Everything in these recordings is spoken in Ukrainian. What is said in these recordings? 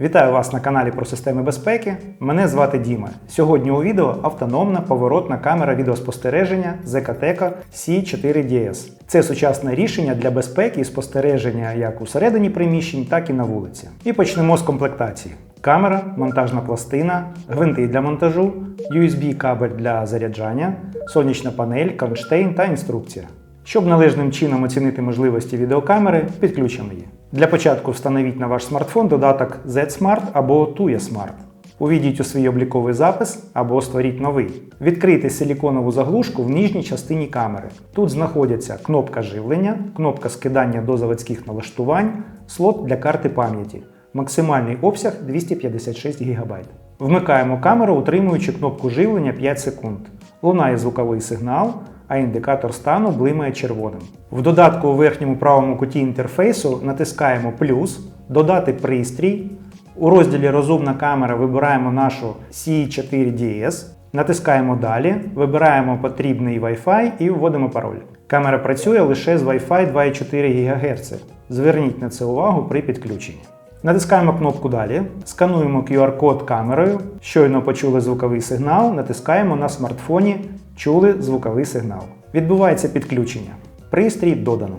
Вітаю вас на каналі про системи безпеки. Мене звати Діма. Сьогодні у відео автономна поворотна камера відеоспостереження ZKTEK C4DS. Це сучасне рішення для безпеки і спостереження як усередині приміщень, так і на вулиці. І почнемо з комплектації. Камера, монтажна пластина, гвинти для монтажу, USB-кабель для заряджання, сонячна панель, кронштейн та інструкція. Щоб належним чином оцінити можливості відеокамери, підключимо її. Для початку встановіть на ваш смартфон додаток Z-Smart або Tuya Smart. Увійдіть у свій обліковий запис або створіть новий. Відкрийте силіконову заглушку в нижній частині камери. Тут знаходяться кнопка живлення, кнопка скидання до заводських налаштувань, слот для карти пам'яті. Максимальний обсяг 256 ГБ. Вмикаємо камеру, утримуючи кнопку живлення 5 секунд. Лунає звуковий сигнал, а індикатор стану блимає червоним. В додатку у верхньому правому куті інтерфейсу натискаємо плюс, додати пристрій. У розділі Розумна камера вибираємо нашу C4DS, натискаємо Далі, вибираємо потрібний Wi-Fi і вводимо пароль. Камера працює лише з Wi-Fi 2,4 ГГц. Зверніть на це увагу при підключенні. Натискаємо кнопку Далі, скануємо QR-код камерою. Щойно почули звуковий сигнал, натискаємо на смартфоні Чули звуковий сигнал. Відбувається підключення. Пристрій додано.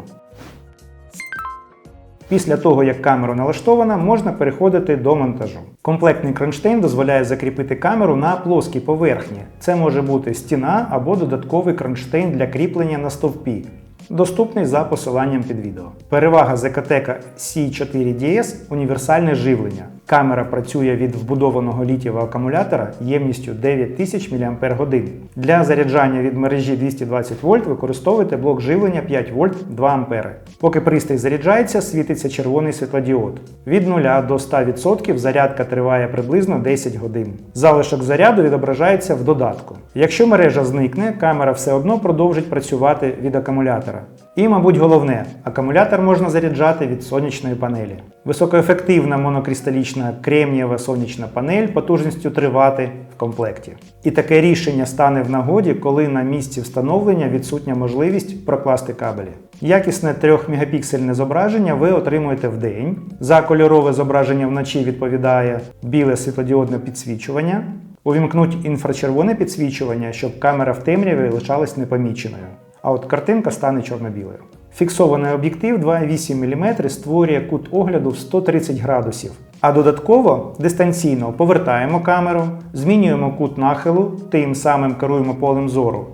Після того, як камера налаштована, можна переходити до монтажу. Комплектний кронштейн дозволяє закріпити камеру на плоскій поверхні. Це може бути стіна або додатковий кронштейн для кріплення на стовпі. Доступний за посиланням під відео. Перевага ZKTEK C4DS універсальне живлення. Камера працює від вбудованого літієвого акумулятора ємністю 9000 мАч. Для заряджання від мережі 220 вольт використовуйте блок живлення 5 вольт 2 А. Поки пристрій заряджається, світиться червоний світлодіод. Від 0 до 100% зарядка триває приблизно 10 годин. Залишок заряду відображається в додатку. Якщо мережа зникне, камера все одно продовжить працювати від акумулятора. І, мабуть, головне, акумулятор можна заряджати від сонячної панелі. Високоефективна монокристалічна кремнієва сонячна панель потужністю 3 Вт в комплекті. І таке рішення стане в нагоді, коли на місці встановлення відсутня можливість прокласти кабелі. Якісне 3-мегапіксельне зображення ви отримуєте в день. За кольорове зображення вночі відповідає біле світлодіодне підсвічування. Увімкнуть інфрачервоне підсвічування, щоб камера в темряві лишалась непоміченою. А от картинка стане чорно-білою. Фіксований об'єктив 2,8 мм створює кут огляду в 130 градусів. А додатково дистанційно повертаємо камеру, змінюємо кут нахилу, тим самим керуємо полем зору.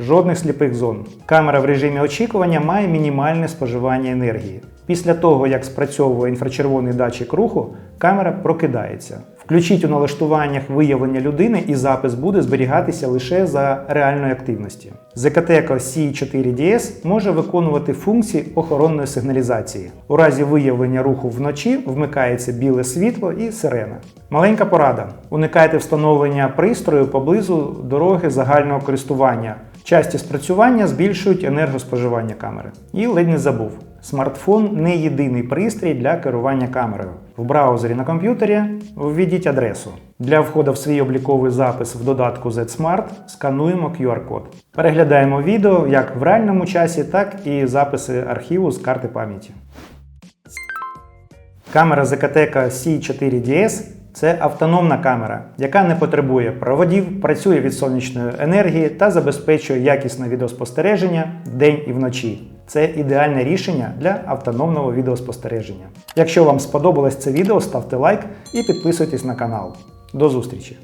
Жодних сліпих зон. Камера в режимі очікування має мінімальне споживання енергії. Після того, як спрацьовує інфрачервоний датчик руху, камера прокидається. Включіть у налаштуваннях виявлення людини і запис буде зберігатися лише за реальної активності. ZKTEK C4DS може виконувати функції охоронної сигналізації. У разі виявлення руху вночі вмикається біле світло і сирена. Маленька порада: уникайте встановлення пристрою поблизу дороги загального користування. Часті спрацювання збільшують енергоспоживання камери. І ледь не забув. Смартфон не єдиний пристрій для керування камерою. В браузері на комп'ютері введіть адресу. Для входу в свій обліковий запис в додатку Z-Smart скануємо QR-код. Переглядаємо відео як в реальному часі, так і записи архіву з карти пам'яті. Камера ZKTEK C4DS це автономна камера, яка не потребує проводів, працює від сонячної енергії та забезпечує якісне відеоспостереження вдень і вночі. Це ідеальне рішення для автономного відеоспостереження. Якщо вам сподобалось це відео, ставте лайк і підписуйтесь на канал. До зустрічі!